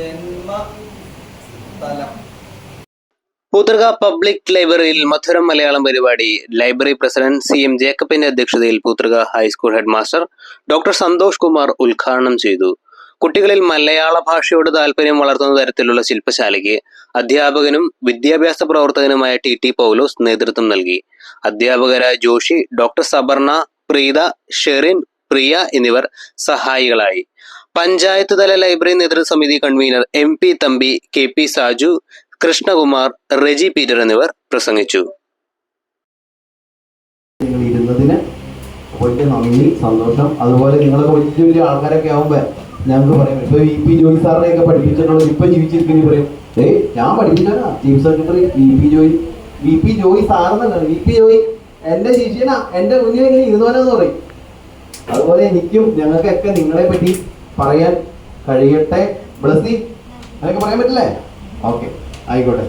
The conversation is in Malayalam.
ജന്മസ്ഥലം. പൂതൃക പബ്ലിക് ലൈബ്രറിയിൽ മധുരം മലയാളം പരിപാടി. ലൈബ്രറി പ്രസിഡന്റ് സി എം ജേക്കബിന്റെ അധ്യക്ഷതയിൽ Poothrikka high school head master doctor Santhosh Kumar ഉദ്ഘാടനം ചെയ്തു. കുട്ടികളിൽ മലയാള ഭാഷയോട് താല്പര്യം വളർത്തുന്ന തരത്തിലുള്ള ശില്പശാലയ്ക്ക് അധ്യാപകനും വിദ്യാഭ്യാസ പ്രവർത്തകനുമായ ടി ടി പൗലോസ് നേതൃത്വം നൽകി. അധ്യാപകരായ ജോഷി ഡോക്ടർ സബർണ പ്രീത ഷെറിൻ പ്രിയ എന്നിവർ സഹായികളായി. പഞ്ചായത്ത് തല library നേതൃസമിതി convener M P Thampi K P Saju Krishnakumar Reji Peter എന്നിവർ പ്രസംഗിച്ചു. വലിയ നന്ദി സന്തോഷം. അതുപോലെ നിങ്ങളൊക്കെ വലിയ വലിയ ആൾക്കാരൊക്കെ ആവുമ്പോൾ ഞങ്ങൾക്ക് പറയാം ഇപ്പൊ വി പി ജോയി സാറിനെയൊക്കെ പഠിപ്പിച്ചിട്ടുള്ളത് ഇപ്പൊ ജീവിച്ചിരിക്കുന്ന പറയും ഏയ് ഞാൻ പഠിപ്പിച്ചാ chief secretary V P Joy V P Joy സാറെന്നല്ല V P Joy എന്റെ ശിഷ്യനാ. എന്റെ മുന്നിൽ ഇങ്ങനെ ഇരുന്നോനെന്ന് പറയും. അതുപോലെ എനിക്കും ഞങ്ങൾക്കൊക്കെ നിങ്ങളെ പറ്റി പറയാൻ കഴിയട്ടെ. ബ്ലസ്സി അതൊക്കെ പറയാൻ പറ്റില്ലേ? ഓക്കെ ആയിക്കോട്ടെ.